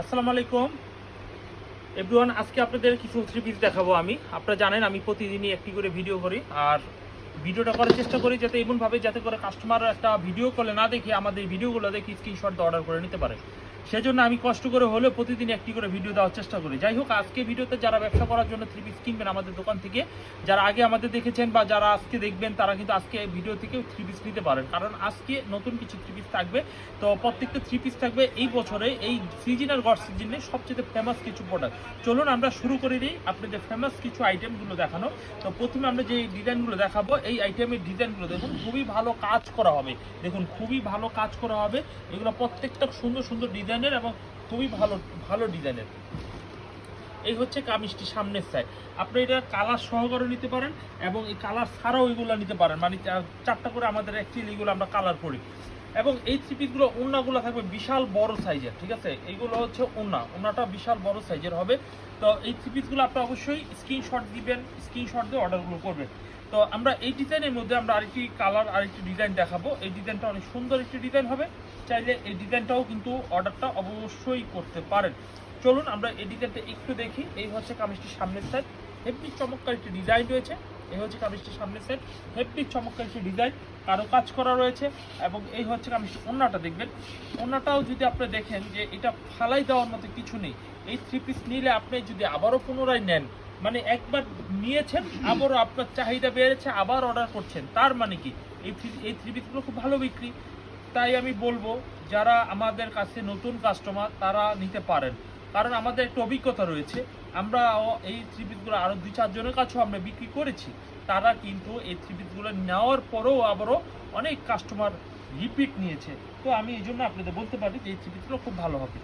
আসসালামু আলাইকুম। এভরিওয়ান, আজকে আপনাদের কিছু থ্রি পিস দেখাবো আমি। আপনারা জানেন, আমি প্রতিদিনই একটি করে ভিডিও করি। আর ভিডিওটা করার চেষ্টা করি যাতে এমনভাবে যাতে করে কাস্টমার একটা ভিডিও কলে না দেখে আমাদের ভিডিওগুলো দেখে স্ক্রিনশট অর্ডার করে নিতে পারে। সেজন্য আমি কষ্ট করে হলেও প্রতিদিন একটি করে ভিডিও দেওয়ার চেষ্টা করি। যাই হোক, আজকে ভিডিওতে যারা ব্যবসা করার জন্য থ্রি পিস কিনবেন আমাদের দোকান থেকে, যারা আগে আমাদের দেখেছেন বা যারা আজকে দেখবেন, তারা কিন্তু আজকে ভিডিও থেকে থ্রি পিস নিতে পারেন। কারণ আজকে নতুন কিছু থ্রি পিস থাকবে। তো প্রত্যেকটা থ্রি পিস থাকবে এই বছরে, এই সিজন আর গড সিজনে সবচেয়ে ফেমাস কিছু প্রোডাক্ট চলুন আমরা শুরু করে দিই আপনাদের ফেমাস কিছু আইটেমগুলো দেখানো। তো প্রথমে আমরা যে ডিজাইনগুলো দেখাবো, এই আইটেমের ডিজাইনগুলো দেখুন, খুবই ভালো কাজ করা হবে। দেখুন, খুবই ভালো কাজ করা হবে। এগুলো প্রত্যেকটা সুন্দর সুন্দর ডিজাইনের এবং খুবই ভালো ভালো ডিজাইনের এই হচ্ছে কামিজটি সামনের সাইড আপনি এটা কালার সহকারে নিতে পারেন এবং এই কালার ছাড়াও এগুলো নিতে পারেন। মানে চারটা করে আমাদের অ্যাকচুয়ালি এগুলো আমরা কালার করি। এবং এই থ্রিপিসগুলো ওড়নাগুলো থাকবে বিশাল বড় সাইজের ঠিক আছে? এইগুলো হচ্ছে ওড়না। ওড়নাটা বিশাল বড় সাইজের হবে। তো এই থ্রিপিসগুলো আপনি অবশ্যই স্ক্রিনশট দিবেন স্ক্রিনশট দিয়ে অর্ডারগুলো করবেন। তো আমরা এই ডিজাইনের মধ্যে আমরা আরেকটি কালার আরেকটি ডিজাইন দেখাবো। এই ডিজাইনটা অনেক সুন্দর একটি ডিজাইন হবে। চাইলে এই ডিজাইনটাও কিন্তু অর্ডারটা অবশ্যই করতে পারেন। চলুন আমরা এই ডিজাইনটা একটু দেখি। এই হচ্ছে কামিজটির সামনের সাইড হেভি চমৎকার একটি ডিজাইন রয়েছে। এই হচ্ছে কামিজটির সামনের সাইড হেভি চমৎকার একটি ডিজাইন। কারও কাজ করা রয়েছে এবং এই হচ্ছে কামিজটি অন্যটা দেখবেন। অন্যটাও যদি আপনি দেখেন যে এটা ফালাই দেওয়ার মতো কিছু নেই। এই থ্রি পিস নিলে আপনি যদি আবারও পুনরায় নেন মানে একবার নিয়েছেন, আবারও আপনার চাহিদা বেড়েছে, আবার অর্ডার করছেন, তার মানে কি? এই থ্রি- এই থ্রি পিসগুলো খুব ভালো বিক্রি। তাই আমি বলব, যারা আমাদের কাছে নতুন কাস্টমার তারা নিতে পারেন। কারণ আমাদের একটা অভিজ্ঞতা রয়েছে, আমরা এই থ্রি পিসগুলো আরও দুই চারজনের কাছেও আমরা বিক্রি করেছি। তারা কিন্তু এই থ্রি পিসগুলো নেওয়ার পরেও আবারও অনেক কাস্টমার রিপিট নিয়েছে। তো আমি এই জন্য আপনাদের বলতে পারি যে এই থ্রি পিসগুলো খুব ভালো হবে।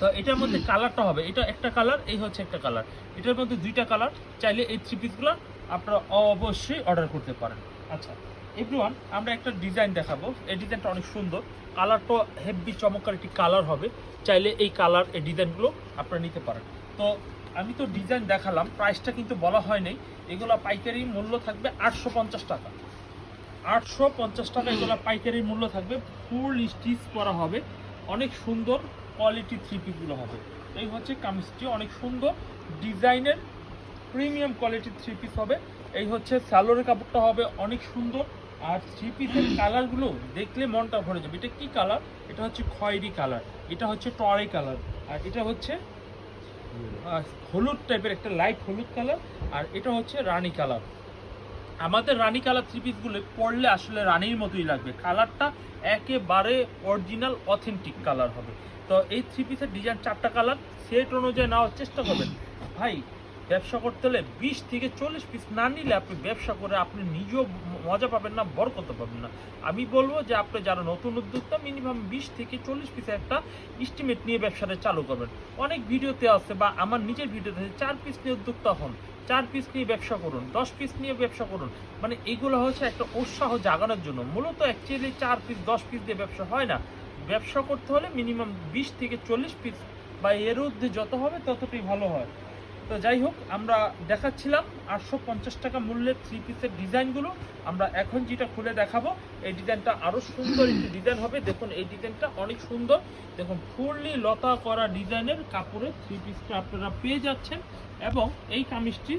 তো এটার মধ্যে কালারটা হবে। এটা একটা কালার এই হচ্ছে একটা কালার এটার মধ্যে দুইটা কালার চাইলে এই থ্রি পিসগুলো আপনারা অবশ্যই অর্ডার করতে পারেন। আচ্ছা। এভরিওয়ান আমরা একটা ডিজাইন দেখাবো। এই ডিজাইনটা অনেক সুন্দর। কালারটা হেভি চমৎকার একটি কালার হবে। চাইলে এই কালার এই ডিজাইনগুলো আপনারা নিতে পারেন। তো আমি তো ডিজাইন দেখালাম প্রাইসটা কিন্তু বলা হয়নি এগুলো পাইকারি মূল্য থাকবে আটশো পঞ্চাশ টাকা। আটশো পঞ্চাশ টাকা এগুলো পাইকারি মূল্য থাকবে। ফুল স্টিচ করা হবে। অনেক সুন্দর কোয়ালিটি থ্রি পিসগুলো হবে। এই হচ্ছে কামিজটি অনেক সুন্দর ডিজাইনের প্রিমিয়াম কোয়ালিটির থ্রি পিস হবে। এই হচ্ছে স্যালোরের কাপড়টা হবে অনেক সুন্দর। আর থ্রি পিসের কালারগুলো দেখলে মনটা ভরে যাবে। এটা কি কালার? এটা হচ্ছে খয়েরি কালার। এটা হচ্ছে টরে কালার। আর এটা হচ্ছে হলুদ টাইপের একটা লাইট হলুদ কালার। আর এটা হচ্ছে রানী কালার। আমাদের রানী কালার থ্রি পিসগুলো পরলে আসলে রানীর মতোই লাগবে। কালারটা একেবারে অরিজিনাল, অথেন্টিক কালার হবে। তো এই থ্রি পিসের ডিজাইন চারটা কালার। সেট অনুযায়ী নেওয়ার চেষ্টা করবেন। ভাই ব্যবসা করতে হলে বিশ থেকে চল্লিশ পিস না নিলে আপনি ব্যবসা করে আপনি নিজেও মজা পাবেন না, বরকত পাবেন না। আমি বলব যে আপনি যারা নতুন উদ্যোক্তা মিনিমাম বিশ থেকে চল্লিশ পিসের একটা এস্টিমেট নিয়ে ব্যবসাটা চালু করবেন। অনেক ভিডিওতে আছে বা আমার নিজের ভিডিওতে আছে, চার পিস নিয়ে উদ্যোক্তা হন, চার পিস নিয়ে ব্যবসা করুন, দশ পিস নিয়ে ব্যবসা করুন। মানে এগুলো হচ্ছে একটা উৎসাহ জাগানোর জন্য। মূলত অ্যাকচুয়ালি চার পিস দশ পিস দিয়ে ব্যবসা হয় না। ব্যবসা করতে হলে মিনিমাম বিশ থেকে চল্লিশ পিস বা এর ঊর্ধ্বে যত হবে ততটাই ভালো হয়। তো যাই হোক, আমরা দেখাচ্ছিলাম আটশো পঞ্চাশ টাকা মূল্যের থ্রি পিসের ডিজাইনগুলো। আমরা এখন যেটা খুলে দেখাবো, এই ডিজাইনটা আরও সুন্দর একটি ডিজাইন হবে। দেখুন, এই ডিজাইনটা অনেক সুন্দর। দেখুন, ফুললি লতা করা ডিজাইনের কাপড়ের থ্রি পিসটা আপনারা পেয়ে যাচ্ছেন। এবং এই কামিজটি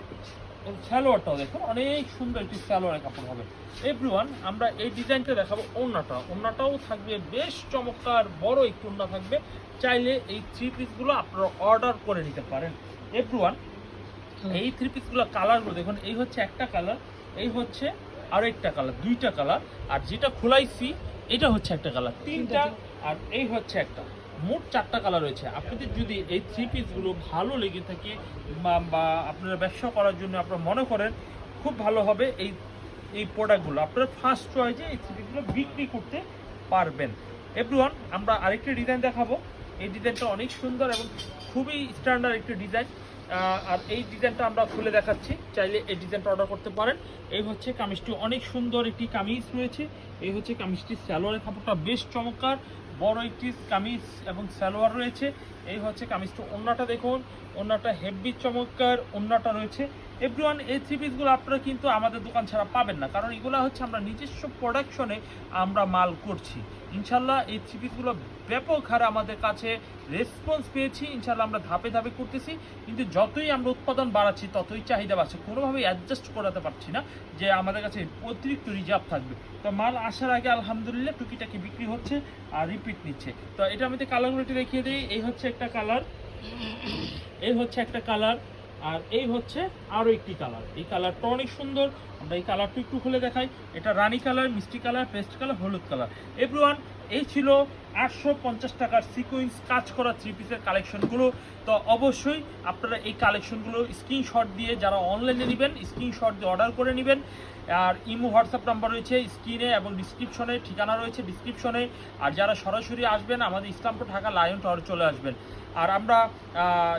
স্যালোয়ারটাও দেখুন, অনেক সুন্দর একটি স্যালোয়ারের কাপড় হবে। এভরিওয়ান আমরা এই ডিজাইনটা দেখাবো ওড়নাটা। ওড়নাটাও থাকবে, বেশ চমৎকার বড় একটি ওড়না থাকবে। চাইলে এই থ্রি পিসগুলো আপনারা অর্ডার করে নিতে পারেন। এভরিওয়ান এই থ্রি পিসগুলো কালারগুলো দেখুন এই হচ্ছে একটা কালার এই হচ্ছে আরও একটা কালার দুইটা কালার আর যেটা খোলাইছি এটা হচ্ছে একটা কালার তিনটা আর এই হচ্ছে একটা। মোট চারটা কালার রয়েছে। আপনাদের যদি এই থ্রি পিসগুলো ভালো লেগে থাকে বা- বা আপনারা ব্যবসা করার জন্য আপনারা মনে করেন খুব ভালো হবে এই এই প্রোডাক্টগুলো আপনারা ফার্স্ট চয়েসে এই থ্রি পিসগুলো বিক্রি করতে পারবেন। এভরিওয়ান আমরা আরেকটা ডিজাইন দেখাবো। এই ডিজাইনটা অনেক সুন্দর এবং খুবই স্ট্যান্ডার্ড একটি ডিজাইন আর এই ডিজাইনটা আমরা খুলে দেখাচ্ছি। চাইলে এই ডিজাইনটা অর্ডার করতে পারেন। এই হচ্ছে কামিজটি। অনেক সুন্দর একটি কামিজ রয়েছে। এই হচ্ছে কামিজটি সালোয়ারের কাপড়টা। বেশ চমৎকার। বড় একটি কামিজ এবং সালোয়ার রয়েছে। এই হচ্ছে কামিজটি। ওন্নাটা দেখুন। ওন্নাটা হেভি চমৎকার। ওন্নাটা রয়েছে। এভরিওয়ান এই থ্রি পিসগুলো আপনারা কিন্তু আমাদের দোকান ছাড়া পাবেন না। কারণ এগুলো হচ্ছে আমরা নিজস্ব প্রোডাকশনে আমরা মাল করছি। ইনশাল্লাহ এই থ্রি পিসগুলো ব্যাপক হারে আমাদের কাছে রেসপন্স পেয়েছি। ইনশাল্লাহ আমরা ধাপে ধাপে করতেছি। কিন্তু যতই আমরা উৎপাদন বাড়াচ্ছি, ততই চাহিদা বাড়ছে। কোনোভাবেই অ্যাডজাস্ট করাতে পারছি না যে আমাদের কাছে অতিরিক্ত রিজার্ভ থাকবে। তো মাল আসার আগে আলহামদুলিল্লাহ টুকিটাকি বিক্রি হচ্ছে আর রিপিট নিচ্ছে। তো এটা আমি কালারগুলো একটু দেখিয়ে দিই। এই হচ্ছে একটা কালার এই হচ্ছে একটা কালার আর এই হচ্ছে আরও একটি কালার এই কালারটা অনেক সুন্দর। আমরা এই কালারটা একটু খুলে দেখাই। এটা রানী কালার মিষ্টি কালার পেস্ট কালার হলুদ কালার এভরিওয়ান এই ছিল আটশো পঞ্চাশ টাকার সিকোয়েন্স কাজ করা থ্রি পিসের কালেকশনগুলো তো অবশ্যই আপনারা এই কালেকশনগুলো স্ক্রিনশট দিয়ে যারা অনলাইনে নেবেন স্ক্রিনশট দিয়ে অর্ডার করে নেবেন। আর ইমো হোয়াটসঅ্যাপ নাম্বার রয়েছে স্ক্রিনে এবং ডিসক্রিপশনে ঠিকানা রয়েছে ডিসক্রিপশনে আর যারা সরাসরি আসবেন, আমাদের ইসলামপুর ঢাকা লায়ন টাওয়ারে চলে আসবেন। আর আমরা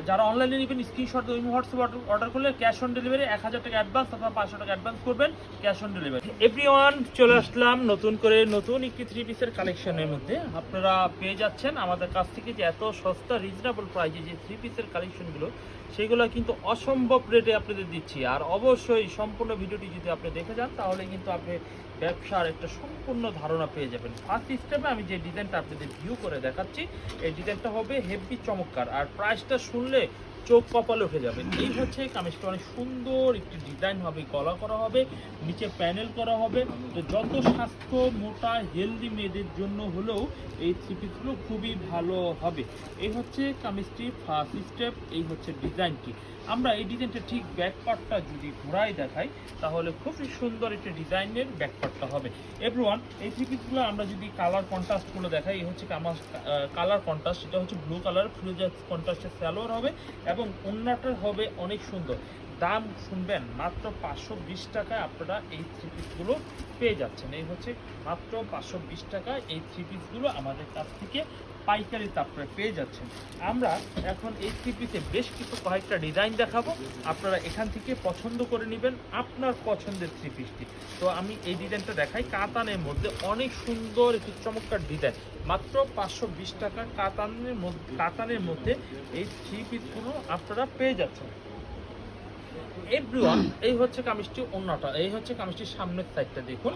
যারা অনলাইনে নেবেন স্ক্রিনশট ওই হোয়াটসঅ্যাপ অর্ডার করলে ক্যাশ অন ডেলিভারি এক হাজার টাকা অ্যাডভান্স অথবা পাঁচশো টাকা অ্যাডভান্স করবেন cash on delivery every one চলে আসলাম নতুন করে, নতুন একটি থ্রি পিসের কালেকশনের মধ্যে। আপনারা পেয়ে যাচ্ছেন আমাদের কাছ থেকে যে এত সস্তা রিজনেবল প্রাইসে যে থ্রি পিসের কালেকশনগুলো সেগুলো কিন্তু অসম্ভব রেটে আপনাদের দিচ্ছি। আর অবশ্যই সম্পূর্ণ ভিডিওটি যদি আপনি দেখে যান, তাহলে কিন্তু আপনি ব্যবসার একটা সম্পূর্ণ ধারণা পেয়ে যাবেন। ফার্স্ট স্টেপে আমি যে ডিজাইনটা আপনাদের ভিউ করে দেখাচ্ছি, এই ডিজাইনটা হবে হেভি চমৎকার। আর প্রাইসটা শুনলে চোখ কপালে উঠে যাবে। এই হচ্ছে কামিজটা। অনেক সুন্দর একটি ডিজাইন হবে, গলা করা হবে, নিচে প্যানেল করা হবে। তো যত স্বাস্থ্য মোটা হেলদি মেয়েদের জন্য হলেও এই থ্রি পিসগুলো খুবই ভালো হবে। এই হচ্ছে কামিজটি ফার্স্ট স্টেপ এই হচ্ছে ডিজাইনটি আমরা এই ডিজাইনটা ঠিক ব্যাক পার্টটা যদি ঘোরাই দেখাই, তাহলে খুবই সুন্দর একটা ডিজাইনের ব্যাক পার্টটা হবে। এভরিওয়ান এই থ্রি পিসগুলো আমরা যদি কালার কন্ট্রাস্টগুলো দেখাই, এই হচ্ছে আমার কালার কন্ট্রাস্ট এটা হচ্ছে ব্লু কালার ফ্লুজার কন্ট্রাস্টের স্যালোয়ার হবে এবং অন্যটার হবে অনেক সুন্দর। দাম শুনবেন, মাত্র পাঁচশো বিশ টাকায় আপনারা এই থ্রি পিসগুলো পেয়ে যাচ্ছেন। এই হচ্ছে মাত্র পাঁচশো বিশ টাকায় এই থ্রি পিসগুলো আমাদের কাছ থেকে পাইকারিতে আপনারা পেয়ে যাচ্ছেন। আমরা এখন এই টিপিতে বেশ কিছু কয়েকটা ডিজাইন দেখাবো। আপনারা এখান থেকে পছন্দ করে নেবেন আপনার পছন্দের থ্রি পিসটি তো আমি এই ডিজাইনটা দেখাই। কাতানের মধ্যে অনেক সুন্দর একটি চমৎকার ডিজাইন মাত্র পাঁচশো বিশ টাকা কাতানের মধ্যে কাতানের মধ্যে এই থ্রি পিসগুলো আপনারা পেয়ে যাচ্ছেন। এভরিওয়ান এই হচ্ছে কামিজটি অন্যটা এই হচ্ছে কামিজটির সামনের সাইডটা দেখুন।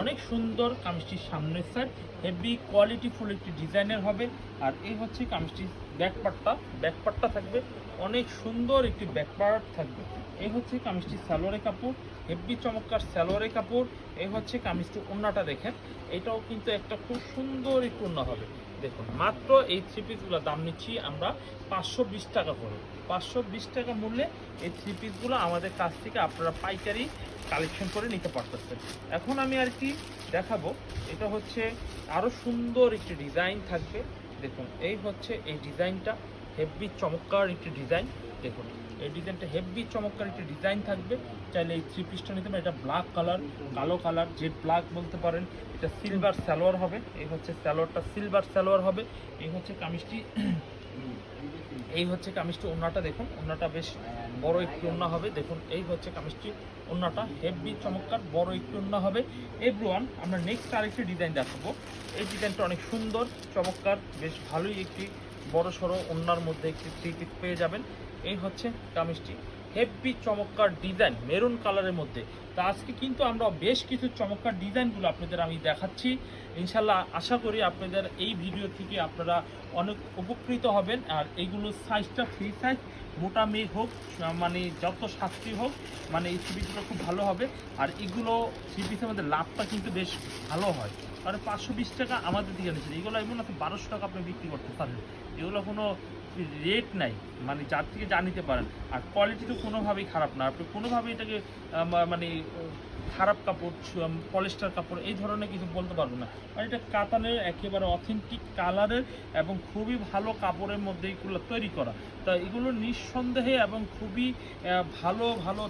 অনেক সুন্দর কামিজটির সামনের সাইড হেভি কোয়ালিটি ফুল একটি ডিজাইনের হবে। আর এই হচ্ছে কামিজটির ব্যাকপার্টটা ব্যাকপার্টটা থাকবে, অনেক সুন্দর একটি ব্যাকপার্ট থাকবে। এই হচ্ছে কামিজটির সালোয়ারের কাপড় হেভি চমৎকার সালোয়ারের কাপড়, এই হচ্ছে কামিজটির ওন্নাটা দেখেন। এটাও কিন্তু একটা খুব সুন্দর একটু ওন্না হবে। দেখুন, মাত্র এই থ্রি পিসগুলোর দাম নিচ্ছি আমরা পাঁচশো বিশ টাকা করে। পাঁচশো বিশ টাকা মূল্যে এই থ্রি পিসগুলো আমাদের কাছ থেকে আপনারা পাইকারি কালেকশন করে নিতে পারতেছেন। এখন আমি আর কি দেখাবো, এটা হচ্ছে আরও সুন্দর একটি ডিজাইন থাকবে। দেখুন, এই হচ্ছে এই ডিজাইনটা হেভি চমৎকার একটি ডিজাইন দেখুন, এই ডিজাইনটা হেভি চমৎকার একটি ডিজাইন থাকবে। চাইলে এই থ্রি পিসটা নিতে পারেন, এটা ব্ল্যাক কালার কালো কালার জেড ব্ল্যাক বলতে পারেন। এটা সিলভার সালোয়ার হবে, এই হচ্ছে স্যালোয়ারটা সিলভার সালোয়ার হবে। এই হচ্ছে কামিজটি এই হচ্ছে কামিজটি ওনাটা দেখুন ওনাটা বেশ বড় একটু ওনা হবে। দেখুন, এই হচ্ছে কামিজটি ওনাটা হেভি চমৎকার, বড় একটু ওনা হবে। এভরিওয়ান আমরা নেক্সট আরেকটি ডিজাইন দেখাবো। এই ডিজাইনটা অনেক সুন্দর, চমৎকার, বেশ ভালোই একটি বড় সড়ো ওনার মধ্যে একটি থ্রি পেয়ে যাবেন। এই হচ্ছে কামিজটি হেভি চমৎকার ডিজাইন, মেরুন কালারের মধ্যে। তা আজকে কিন্তু আমরা বেশ কিছু চমৎকার ডিজাইনগুলো আপনাদের আমি দেখাচ্ছি। ইনশাল্লাহ আশা করি আপনাদের এই ভিডিও থেকে আপনারা অনেক উপকৃত হবেন। আর এইগুলোর সাইজটা ফ্রি সাইজ মোটা মেয়ে হোক মানে যত শাস্তি হোক মানে এই সিরিজগুলো খুব ভালো হবে। আর এগুলো থ্রি পিসের মধ্যে লাভটা কিন্তু বেশ ভালো হয়। আর পাঁচশো বিশ টাকা আমাদের দিকে নিচ্ছে এগুলো এমন আছে, বারোশো টাকা আপনি বিক্রি করতে পারেন। এগুলো কোনো রেট নাই। মানে যার থেকে যা নিতে পারেন। আর কোয়ালিটি তো কোনোভাবেই খারাপ না। আপনি কোনোভাবেই এটাকে মানে খারাপ কাপড় পলিস্টার কাপড়, এই ধরনের কিছু বলতে পারব না। আর এটা কাতানের একেবারে অথেন্টিক কালারের এবং খুবই ভালো কাপড়ের মধ্যে এগুলো তৈরি করা। তা এগুলো নিঃসন্দেহে এবং খুবই ভালো ভালো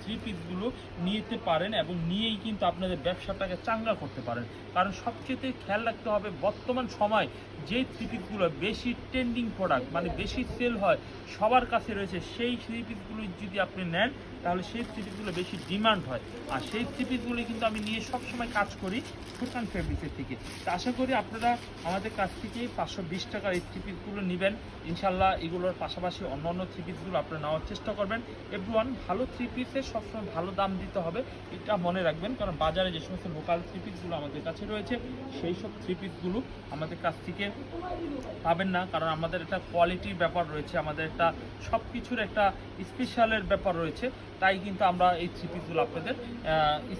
থ্রি পিসগুলো নিতে পারেন এবং নিয়েই কিন্তু আপনাদের ব্যবসাটাকে চাঙ্গা করতে পারেন। কারণ সবচেয়ে খেয়াল রাখতে হবে, বর্তমান সময় যে থ্রি পিসগুলো বেশি ট্রেন্ডিং প্রোডাক্ট মানে বেশি সেল হয়, সবার কাছে রয়েছে, সেই থ্রি পিসগুলো যদি আপনি নেন, তাহলে সেই থ্রি পিসগুলো বেশি ডিমান্ড হয়। আর সেই থ্রি পিসগুলো কিন্তু আমি নিয়ে সবসময় কাজ করি ফুরকান ফেব্রিক্সের থেকে। তো আশা করি আপনারা আমাদের কাছ থেকে পাঁচশো বিশ টাকার এই থ্রি পিসগুলো নেবেন। ইনশাল্লাহ এগুলোর পাশাপাশি অন্য অন্য থ্রি পিসগুলো আপনারা নেওয়ার চেষ্টা করবেন। এভরিওয়ান ভালো থ্রি পিসের সবসময় ভালো দাম দিতে হবে, এটা মনে রাখবেন। কারণ বাজারে যে সমস্ত লোকাল থ্রি পিসগুলো আমাদের কাছে রয়েছে, সেই সব থ্রি পিসগুলো আমাদের কাছ থেকে পাবেন না। কারণ আমাদের একটা কোয়ালিটির ব্যাপার রয়েছে, আমাদের একটা সব কিছুর একটা স্পেশালের ব্যাপার রয়েছে। তাই কিন্তু আমরা এই থ্রি পিসগুলো আপনাদের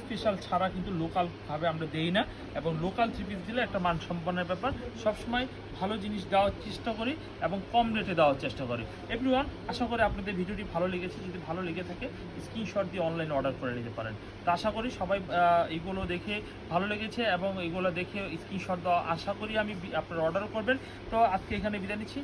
স্পেশাল ছাড়া কিন্তু লোকালভাবে আমরা দেই না। এবং লোকাল থ্রি পিস দিলে একটা মানসম্পন্নের ব্যাপার। সবসময় ভালো জিনিস দেওয়ার চেষ্টা করি এবং কম রেটে দেওয়ার চেষ্টা করি। এভরিওয়ান আশা করি আপনাদের ভিডিওটি ভালো লেগেছে। যদি ভালো লেগে থাকে স্ক্রিনশট দিয়ে অনলাইন অর্ডার করে নিতে পারেন। তো আশা করি সবাই এগুলো দেখে ভালো লেগেছে এবং এগুলো দেখে স্ক্রিনশট দেওয়া আশা করি আমি আপনারা অর্ডার করবেন। তো আজকে এখানে বিদায় নিচ্ছি।